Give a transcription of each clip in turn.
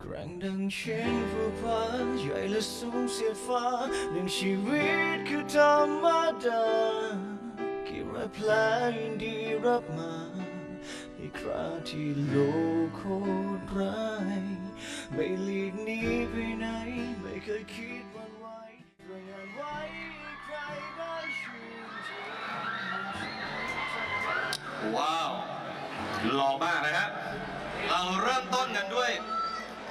แกร่งดังเช่นผู้พันใหญ่และสูงเสียฟ้าหนึ่งชีวิตคือธรรมดากี่ร้อยแผลยินดีรับมาในคราที่โลกโคตรร้ายไม่หลีกหนีไปไหน ไม่เคยคิดวันไหวรายงานไว้ให้ใครได้ชื่นชมว้าวหล่อมากนะฮะเราเริ่มต้นกันด้วย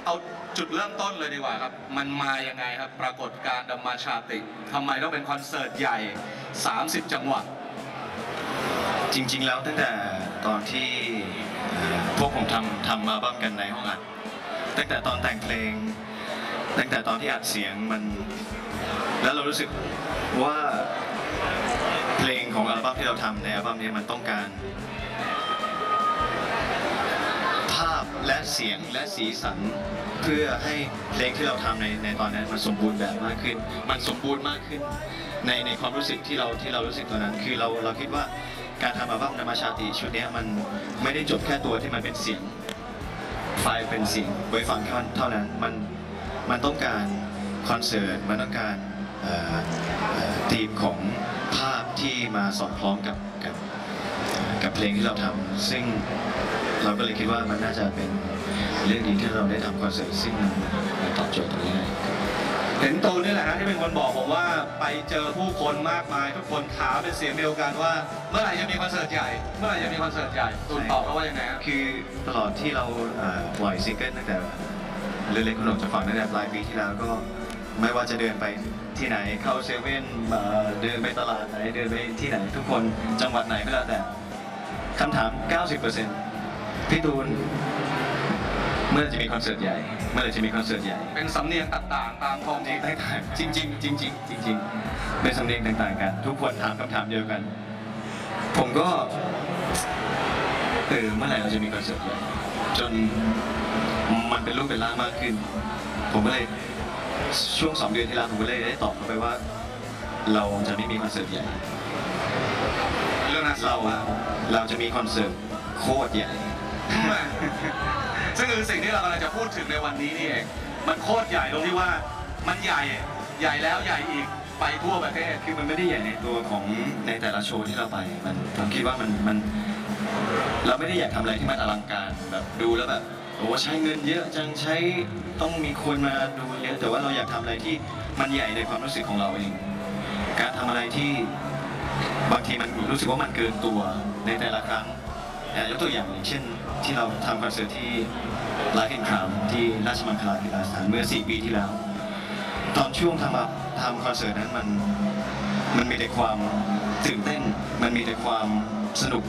เอาจุดเริ่มต้นเลยดีกว่าครับ มันมายังไงครับ ปรากฏการณ์ดัมมาชาติทำไมต้องเป็นคอนเสิร์ตใหญ่ 30 จังหวัด จริง ๆ แล้วตั้งแต่ตอนที่พวกผมทำทำมาบ้างกันในห้องอัด ตั้งแต่ตอนแต่งเพลง ตั้งแต่ตอนที่อัดเสียงมัน แล้วเรารู้สึกว่าเพลงของอัลบั้มที่เราทำในอัลบั้มนี้มันต้องการ และเสียงและสีสัน เพื่อให้เพลงที่เราทำในในตอนนั้นมันสมบูรณ์แบบมากขึ้น มันสมบูรณ์มากขึ้น ในในความรู้สึกที่เราที่เรารู้สึกตอนนั้น คือเราเราคิดว่าการทำอัลบั้มนามาชาติชุดนี้มันไม่ได้จบแค่ตัวที่มันเป็นเสียงไฟล์เป็นเสียงไว้ฟังแค่เท่านั้นมันมันต้องการคอนเสิร์ตมันต้องการเอ่อเอ่อธีมของภาพที่มาสอดคล้องกับกับกับเพลงที่เราทำซึ่ง เราก็เลยคิดว่ามันน่าจะเป็นเรื่องดีที่เราได้ทำคอนเสิร์ตซึ่งมันตอบโจทย์ตรงนี้ได้เห็นตูนนี่แหละฮะที่เป็นคนบอกผมว่าไปเจอผู้คนมากมาย ทุกคนขามเป็นเสียงเดียวกันว่า เมื่อไหร่จะมีคอนเสิร์ตใหญ่ เมื่อไหร่จะมีคอนเสิร์ตใหญ่ตูนตอบเขาว่ายังไงฮะคือตลอดที่เราเอ่อปล่อยซิงเกิลตั้งแต่เล็กขนมจะฟังตั้งแต่ปลายปีที่แล้วก็ไม่ว่าจะเดินไปที่ไหนเข้าเซเว่นเอ่อเดินไปตลาดไหนเดินไปที่ไหน ทุกคนจังหวัดไหนก็แล้วแต่คำถาม 90% พี่ตูน เมื่อไหร่จะมีคอนเสิร์ตใหญ่ เมื่อไหร่จะมีคอนเสิร์ตใหญ่ เป็นสำเนียงต่างๆ ตามท้องถิ่นต่างๆจริงๆจริงๆจริงๆเป็นสำเนียงต่างๆกัน ทุกคนถามคำถามเดียวกัน ผมก็เออเมื่อไหร่เราจะมีคอนเสิร์ตใหญ่จนมันเป็นรูปเป็นร่างมากขึ้น ผมก็เลยช่วงสองเดือนที่แล้วผมก็เลยได้ตอบเขาไปว่า เราจะไม่มีคอนเสิร์ตใหญ่ เรื่องน่าเศร้าเรามากเราจะมีคอนเสิร์ตโคตรใหญ่ ซึ่งคือสิ่งที่เรากำลังจะพูดถึงในวันนี้นี่เอง มันโคตรใหญ่ตรงที่ว่ามันใหญ่ใหญ่แล้วใหญ่อีกไปทั่วประเทศ คือมันไม่ได้ใหญ่ในตัวของในแต่ละโชว์ที่เราไป มันผมคิดว่ามันมัน เราไม่ได้อยากทำอะไรที่มันอลังการแบบดูแล้วแบบโอ้ใช้เงินเยอะจังใช้ต้องมีคนมาดูเยอะแต่ว่าเราอยากทำอะไรที่มันใหญ่ในความรู้สึกของเราเอง การทำอะไรที่บางทีมันรู้สึกว่ามันเกินตัวในแต่ละครั้ง ยกตัวอย่างอย่างเช่นที่เราทำคอนเสิร์ตที่ไลฟ์อินครามที่ราชมังคลากีฬาสถานเมื่อ 4 ปีที่แล้ว ตอนช่วงทำอะทำคอนเสิร์ตนั้นมันมันมีแต่ความตื่นเต้น มันมีแต่ความสนุก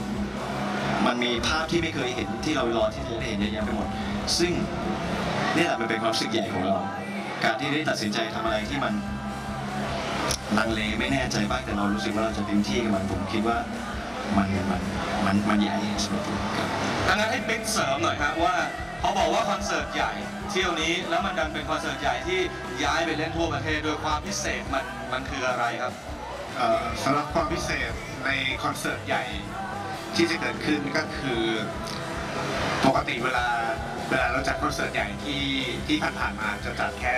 มันมีภาพที่ไม่เคยเห็นที่เรารอที่จะได้เห็นเยอะแยะไปหมด ซึ่งนี่แหละมันเป็นความรู้สึกใหญ่ของเรา การที่ได้ตัดสินใจทำอะไรที่มันลังเลไม่แน่ใจบ้างแต่เรารู้สึกว่าเราจะเต็มที่กับมันผมคิดว่า มันมันมันมันใหญ่สำหรับผมครับดังนั้นให้ปิ๊กเสริมหน่อยครับว่าเขาบอกว่าคอนเสิร์ตใหญ่เที่ยวนี้แล้วมันดันเป็นคอนเสิร์ตใหญ่ที่ย้ายไปเล่นทั่วประเทศโดยความพิเศษมันมันคืออะไรครับสำหรับความพิเศษในคอนเสิร์ตใหญ่ที่จะเกิดขึ้นก็คือปกติเวลาเวลาเราจัดคอนเสิร์ตใหญ่ที่ที่ผ่านๆมาจะจัดแค่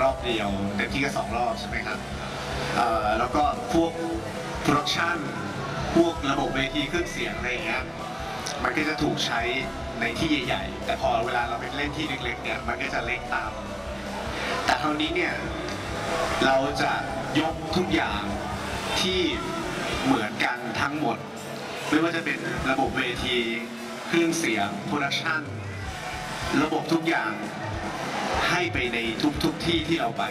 รอบเดียวเต็มที่ก็สองรอบใช่ไหมครับแล้วก็พวกโปรดักชั่น วกระบบเวทีเครื่องเสียงอะไรเงี้ยมันก็จะถูกใช้ในที่ใหญ่ๆ แต่พอเวลาเราไปเล่นที่เล็กๆเนี่ยมันก็จะเล็กตาม แต่คราวนี้เนี่ยเราจะยกทุกอย่างที่เหมือนกันทั้งหมด ไม่ว่าจะเป็นระบบเวทีเครื่องเสียงโปรดักชันระบบทุกอย่างให้ไปในทุกๆที่ที่เราไป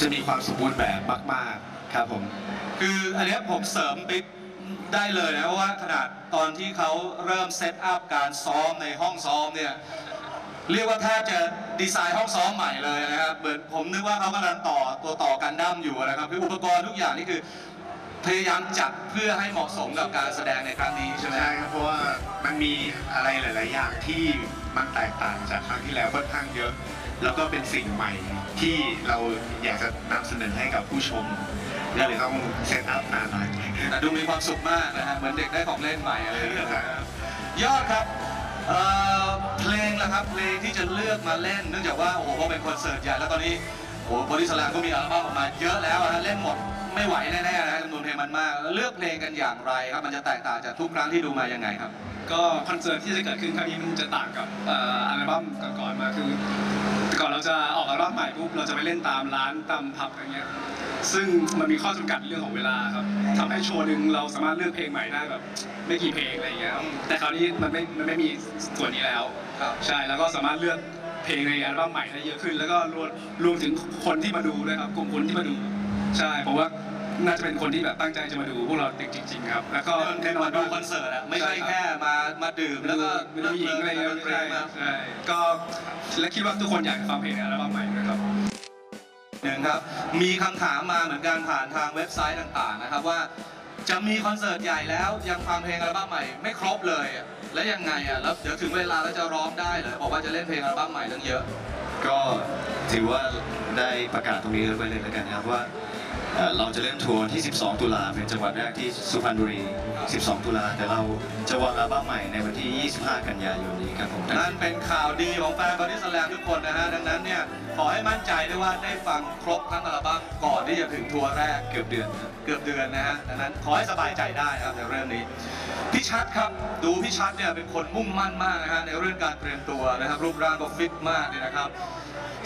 จะมีความสมบูรณ์แบบมาก ๆ ครับผม คืออันนี้ผมเสริมปิ๊ก ได้เลยนะว่าขนาดตอนที่เขาเริ่มเซตอัพการซ้อมในห้องซ้อมเนี่ยเรียกว่าแทบจะดีไซน์ห้องซ้อมใหม่เลยนะครับเหมือนผมนึกว่าเขากำลังต่อตัวต่อกันดั้มอยู่นะครับคืออุปกรณ์ทุกอย่างนี่คือพยายามจัดเพื่อให้เหมาะสมกับการแสดงในครั้งนี้ใช่ไหมใช่ครับเพราะว่ามันมีอะไรหลาย ๆ อย่างที่มันแตกต่างจากครั้งที่แล้วค่อนข้างเยอะ แล้วก็เป็นสิ่งใหม่ที่เราอยากจะนำเสนอให้กับผู้ชม ก็เลยต้องเซตอัพนานหน่อยแต่ดูมีความสุขมากนะฮะเหมือนเด็กได้ของเล่นใหม่อะไรอย่างเงี้ยนะครับยอดครับเอ่อเพลงละครับเพลงที่จะเลือกมาเล่นเนื่องจากว่าโอ้โหพอเป็นคอนเสิร์ตใหญ่แล้วตอนนี้โอ้โหบริสแลมก็มีอัลบั้มออกมาเยอะแล้วอะเล่นหมดไม่ไหวแน่ๆนะจำนวนเพลงมันมากแล้วเลือกเพลงกันอย่างไรครับมันจะแตกต่างจากทุกครั้งที่ดูมายังไงครับ ก็คอนเสิร์ตที่จะเกิดขึ้นครั้งนี้มันจะต่างกับเอ่ออัลบั้มก่อนๆมาคือแต่ ก่อนเราจะออกอัลบั้มใหม่ปุ๊บเราจะไปเล่นตามร้านตามผับอะไรเงี้ย ซึ่งมันมีข้อจำกัดเรื่องของเวลาครับทำให้โชว์หนึ่งเราสามารถเลือกเพลงใหม่ได้แบบไม่กี่เพลงอะไรเงี้ยครับแต่คราวนี้มันไม่มันไม่มีส่วนนี้แล้ว ครับ ใช่แล้วก็สามารถเลือกเพลงในอัลบั้มใหม่ได้เยอะขึ้น แล้วก็รวมรวมถึงคนที่มาดูด้วยครับกลุ่มคนที่มาดู ใช่ผมว่า น่าจะเป็นคนที่แบบตั้งใจจะมาดูพวกเราจริงๆครับ แล้วก็แน่นอนมาดูว่าคอนเสิร์ตอะไม่ใช่ใช่ครับแค่มามาดื่มแล้วก็ไม่ต้องหญิงอะไรเงี้ยดนตรีมาใช่ก็และคิดว่าทุกคนอยากฟังเพลงในอัลบั้มใหม่นะครับหนึ่งครับมีคำถามมาเหมือนกันผ่านทางเว็บไซต์ต่างๆนะครับว่าจะมีคอนเสิร์ตใหญ่แล้วยังฟังเพลงอัลบั้มใหม่ไม่ครบเลยอะแล้วยังไงอะแล้วเดี๋ยวถึงเวลาแล้วจะร้องได้เหรอบอกว่าจะเล่นเพลงอัลบั้มใหม่ตั้งเยอะ ก็ถือว่าได้ประกาศตรงนี้ไว้เลยแล้วกันนะครับว่า เอ่อเราจะเริ่มทัวร์ที่ 12 ตุลาเป็นจังหวัดแรกที่สุพรรณบุรี 12 ตุลาแต่เราจะวางอัลบั้มใหม่ในวันที่ 25 กันยายนนี้ครับผมนั่นเป็นข่าวดีของแฟนบอดี้สแลมทุกคนนะฮะ ดังนั้นเนี่ย ขอให้มั่นใจด้วยว่าได้ฟังครบทั้งอัลบั้มก่อนที่จะถึงทัวร์แรกเกือบเดือนครับเกือบเดือนนะฮะ ดังนั้นขอให้สบายใจได้นะครับในเรื่องนี้ พี่ชัดครับดูพี่ชัดเนี่ยเป็นคนมุ่งมั่นมากนะฮะในเรื่องการเตรียมตัวนะครับรูปร่างก็ฟิตมากเลยนะครับ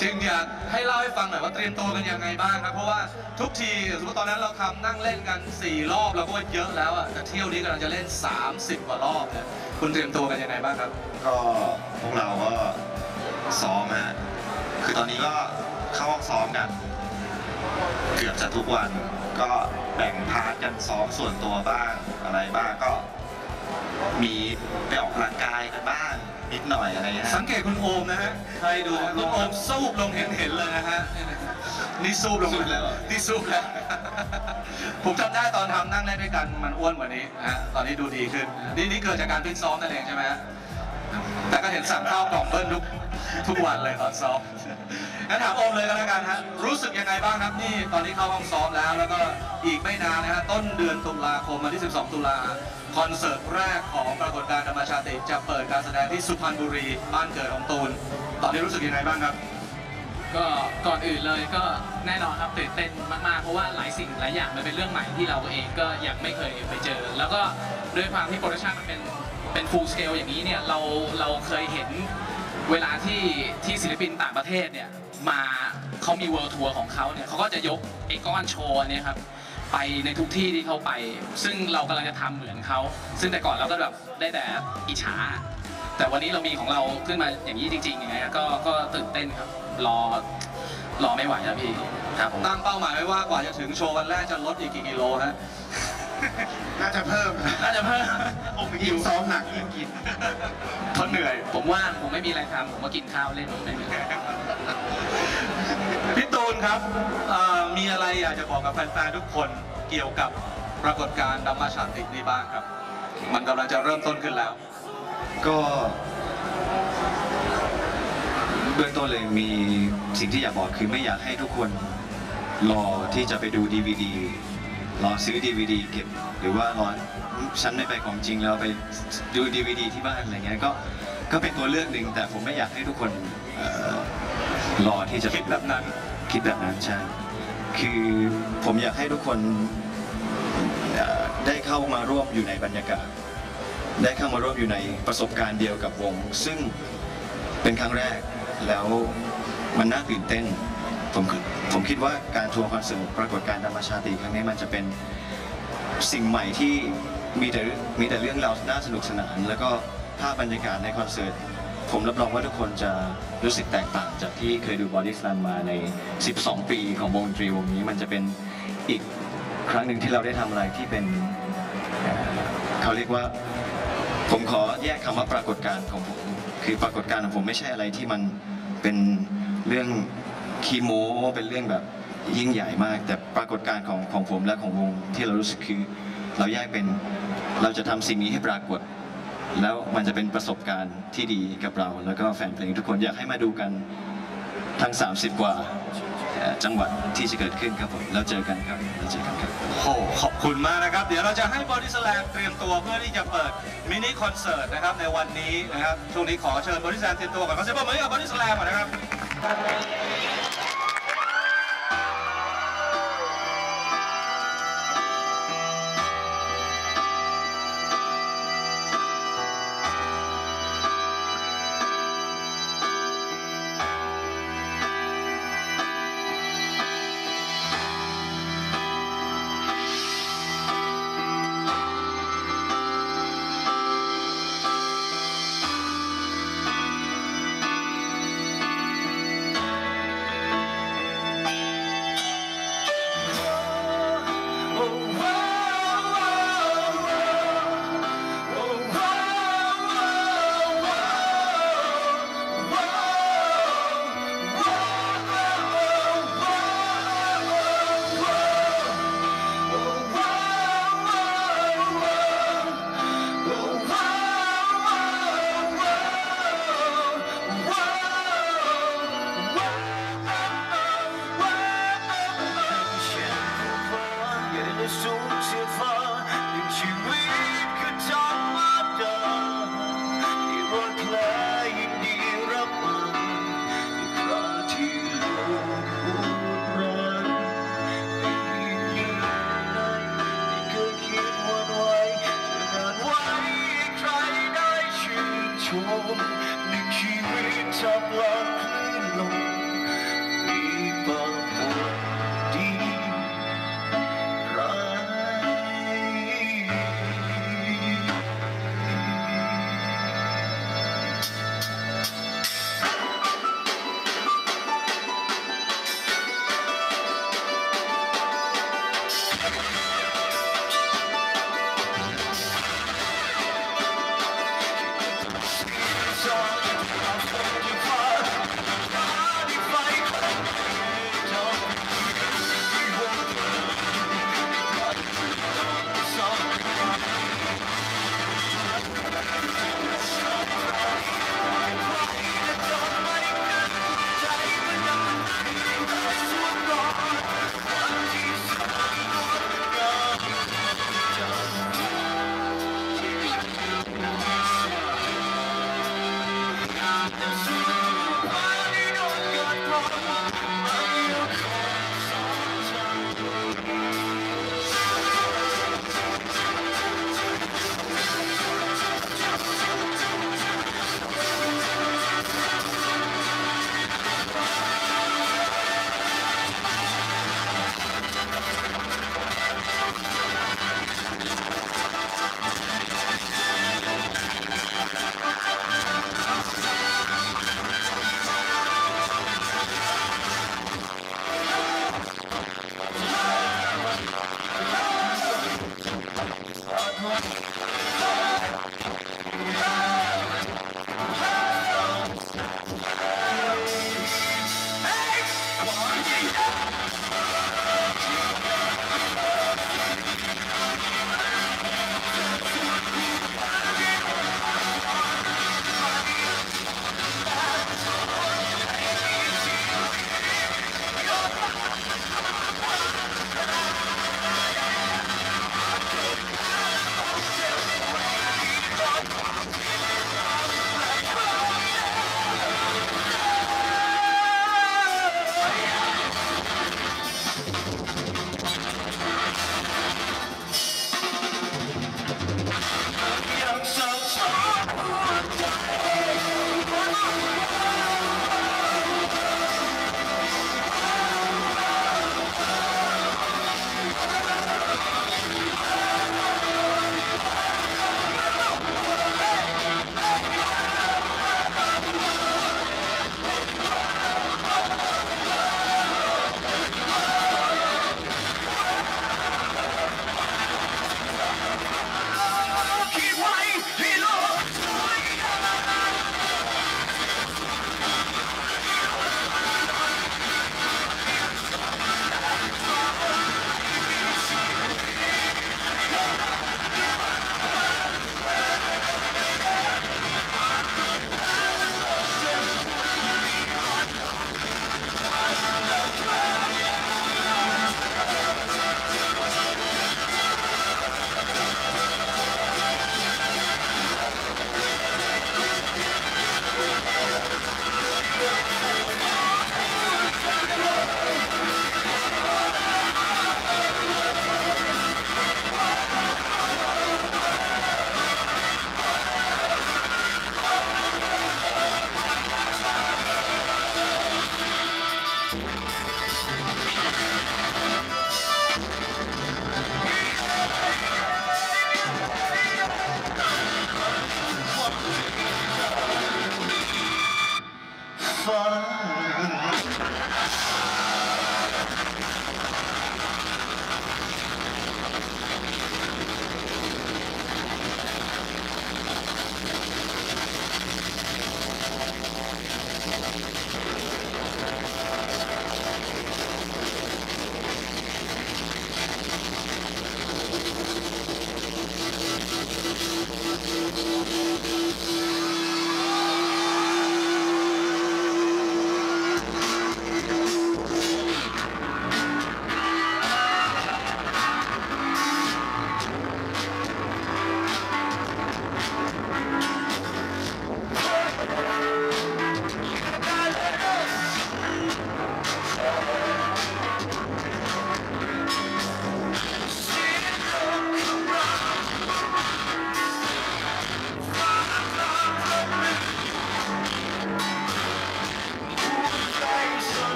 จึงอยากให้เล่าให้ฟังหน่อยว่าเตรียมตัวกันยังไงบ้างครับ เพราะว่าทุกทีสมมติตอนนั้นเราทำนั่งเล่นกัน 4 รอบเราก็เยอะแล้วอะแต่เที่ยวนี้กำลังจะเล่น 30 กว่ารอบเนี่ยคุณเตรียมตัวกันยังไงบ้างครับ ก็พวกเราก็ซ้อมฮะคือตอนนี้ก็เข้าห้องซ้อมกัน เกือบจะทุกวันก็แบ่งพาร์ทกันซ้อมส่วนตัวบ้างอะไรบ้างก็ มีไปออกกำลังกายกันบ้าง นิดหน่อยอะไรเงี้ยสัฮะงเกตคุณโอมนะฮะใครดูนะคุณโอมสูบลงเห็นเห็นๆเลยนะฮะนี่สูบลงสูบแล้วเหรอนี่สูบแล้วผมจำได้ตอนทำนั่งเล่นด้วยกันมันอ้วนกว่านี้นะฮะตอนนี้ดูดีขึ้นนี่นี่เกิดจากการฟิตซ้อมนั่นเองใช่ไหมฮะ็นสั่งข้าวกล่องเบิ้ลทุกทุกวันเลยตอนซ้อมงั้นถามโอมเลยก็แล้วกันฮะรู้สึกยังไงบ้างครับนี่ตอนนี้เข้าห้องซ้อมแล้ว แล้วก็อีกไม่นานนะฮะต้นเดือนตุลาคมวันที่ 12 ตุลาคอนเสิร์ตแรกของปรากฏการณ์ธรรมชาติจะเปิดการแสดงที่สุพรรณบุรีบ้านเกิดของตูน ตอนนี้รู้สึกยังไงบ้างครับก็ก่อนอื่นเลยก็แน่นอนครับตื่นเต้นมากๆเพราะว่าหลายสิ่งหลายอย่างมันเป็นเรื่องใหม่ที่เราเองก็ยังไม่เคยไปเจอ แล้วก็ด้วยความที่โปรดักชันมันเป็น เป็นฟูลสเกลอย่างนี้เนี่ยเราเราเคยเห็นเวลาที่ที่ศิลปินต่างประเทศเนี่ยมาเขามีเวิลด์ทัวร์ของเขาเนี่ยเขาก็จะยกไอ้ก้อนโชว์เนี่ยครับไปในทุกที่ที่เขาไป ซึ่งเรากำลังจะทำเหมือนเขา ซึ่งแต่ก่อนเราก็แบบได้แต่อิจฉาแต่วันนี้เรามีของเราขึ้นมาอย่างนี้จริงๆอย่างเงี้ยก็ก็ตื่นเต้นครับรอรอไม่ไหวแล้วพี่ครับตั้งเป้าหมายไว้ว่ากว่าจะถึงโชว์วันแรกจะลดอีกกี่กิโลฮะ น่าจะเพิ่มน่าจะเพิ่มยิ่งซ้อมหนักยิ่งกินเพราะเหนื่อย ผมว่างผมไม่มีอะไรทำผมก็กินข้าวเล่นไม่มีพี่ตูนครับเอ่อมีอะไรอยากจะบอกกับแฟนๆทุกคนเกี่ยวกับปรากฏการณ์ดัมมาชาตินี้บ้างครับ มันกำลังจะเริ่มต้นขึ้นแล้ว ก็เบื้องต้นเลยมีสิ่งที่อยากบอกคือไม่อยากให้ทุกคนรอที่จะไปดู DVD รอซื้อ DVD เก็บ หรือว่ารอฉันไม่ไปของจริงแล้วไปดู DVD ที่บ้านอะไรเงี้ยก็ก็เป็นตัวเลือกหนึ่งแต่ผมไม่อยากให้ทุกคนเอ่อรอที่จะคิดแบบนั้นคิดแบบนั้นใช่คือผมอยากให้ทุกคนได้เข้ามาร่วมอยู่ในบรรยากาศ ได้เข้ามาร่วมอยู่ในประสบการณ์เดียวกับวง ซึ่งเป็นครั้งแรกแล้วมันน่าตื่นเต้น ผมคิดผมคิดว่าการทัวร์คอนเสิร์ตปรากฏการณ์ธรรมชาติครั้งนี้มันจะเป็นสิ่งใหม่ที่มีแต่มีแต่เรื่องราวน่าสนุกสนาน แล้วก็ภาพบรรยากาศในคอนเสิร์ต ผมรับรองว่าทุกคนจะรู้สึกแตกต่างจากที่เคยดูบอดี้ส a ลมมาใน 12 ปีของวงดนตรีวงนี้ มันจะเป็นอีกครั้งหนึ่งที่เราได้ทำอะไรที่เป็นเอ่อเขาเรียกว่าผมขอแยกคำว่าปรากฏการณ์ของผมคือปรากฏการณ์ของผมไม่ใช่อะไรที่มันเป็นเรื่อง คีโมเป็นเรื่องแบบยิ่งใหญ่มาก แต่ปรากฏการณ์ของของผมและของวงที่เรารู้สึกคือ เราแยกเป็นเราจะทำสิ่งนี้ให้ปรากฏ แล้วมันจะเป็นประสบการณ์ที่ดีกับเรา แล้วก็แฟนเพลงทุกคนอยากให้มาดูกันทั้ง 30 กว่าเอ่อจังหวัดที่จะเกิดขึ้นครับผมแล้วเจอกันครับแล้วเจอกันครับโอ้ขอบคุณมากนะครับ เดี๋ยวเราจะให้บอดี้สแลมเตรียมตัวเพื่อที่จะเปิดมินิคอนเสิร์ตนะครับในวันนี้นะครับช่วงนี้ขอเชิญบอดี้สแลมเตรียมตัวก่อนขอเสียงปรบมือให้กับบอดี้สแลมก่อนนะครับ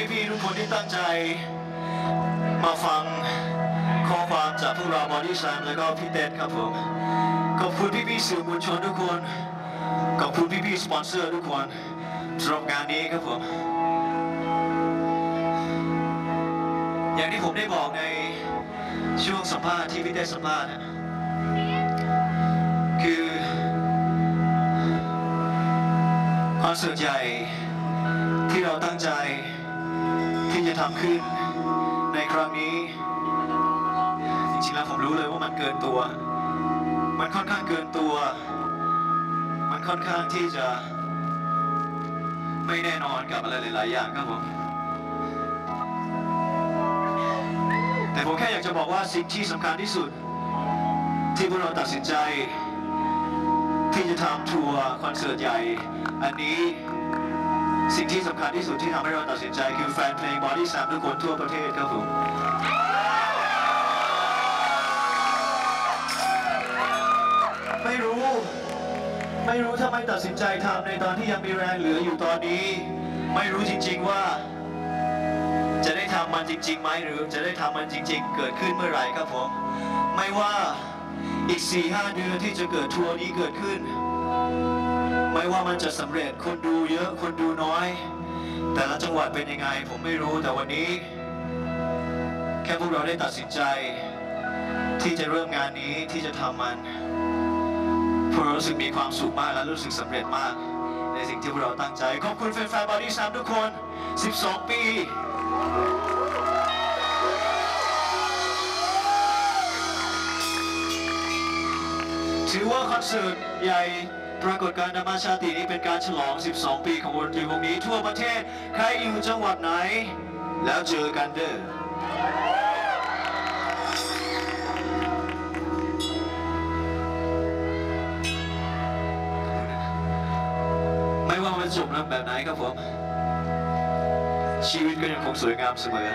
พี่ๆทุกคนที่ตั้งใจ มาฟังข้อความจากพวกเราบอดี้แซมแล้วก็พี่เต้นครับผมขอบคุณพี่ๆสื่อมวลชนทุกคนขอบคุณพี่ๆสปอนเซอร์ทุกคนสำหรับงานนี้ครับผมอย่างที่ผมได้บอกในช่วงสัมภาษณ์ที่พี่เต้สัมภาษณ์คือคอนเสิร์ตใหญ่ที่เราตั้งใจ ทำขึ้น ในครั้งนี้จริงๆแล้วผมรู้เลยว่ามันเกินตัว มันค่อนข้างเกินตัว มันค่อนข้างที่จะ ไม่แน่นอนกับอะไรหลายๆอย่างครับผมแต่ผมแค่อยากจะบอกว่าสิ่งที่สำคัญที่สุด ที่พวกเราตัดสินใจ ที่จะทำทัวร์คอนเสิร์ตใหญ่ อันนี้ สิ่งที่สำคัญที่สุดที่ทำให้เราตัดสินใจคือแฟนเพลงบอดี้สามทุกคนทั่วประเทศครับผมไม่รู้ ไม่รู้ถ้าไม่ตัดสินใจทำในตอนที่ยังมีแรงเหลืออยู่ตอนนี้ ไม่รู้จริง ๆว่า จะได้ทำมันจริงๆไหมหรือจะได้ทำมันจริง ๆ เกิดขึ้นเมื่อไหร่ครับผมไม่ว่าอีก4-5เดือนที่จะเกิดทัวร์นี้เกิดขึ้น ไม่ว่ามันจะสำเร็จคนดูเยอะคนดูน้อย แต่ละจังหวัดเป็นยังไงผมไม่รู้แต่วันนี้ แค่พวกเราได้ตัดสินใจ ที่จะเริ่มงานนี้ที่จะทำมันพวกเรารู้สึกมีความสุขมากและรู้สึกสำเร็จมาก ในสิ่งที่พวกเราตั้งใจ ขอบคุณแฟนๆบอดี้ซัมทุกคน 12 ปีถือว่าคอนเสิร์ตใหญ่ ปรากฏการณ์ธรรมชาตินี้เป็นการฉลอง 12 ปีของวงดนตรีวงนี้ทั่วประเทศ ใครอยู่จังหวัดไหน แล้วเจอกันเด้อไม่ว่ามันจบลงแบบไหนครับผม ชีวิตก็ยังคงสวยงามเสมอ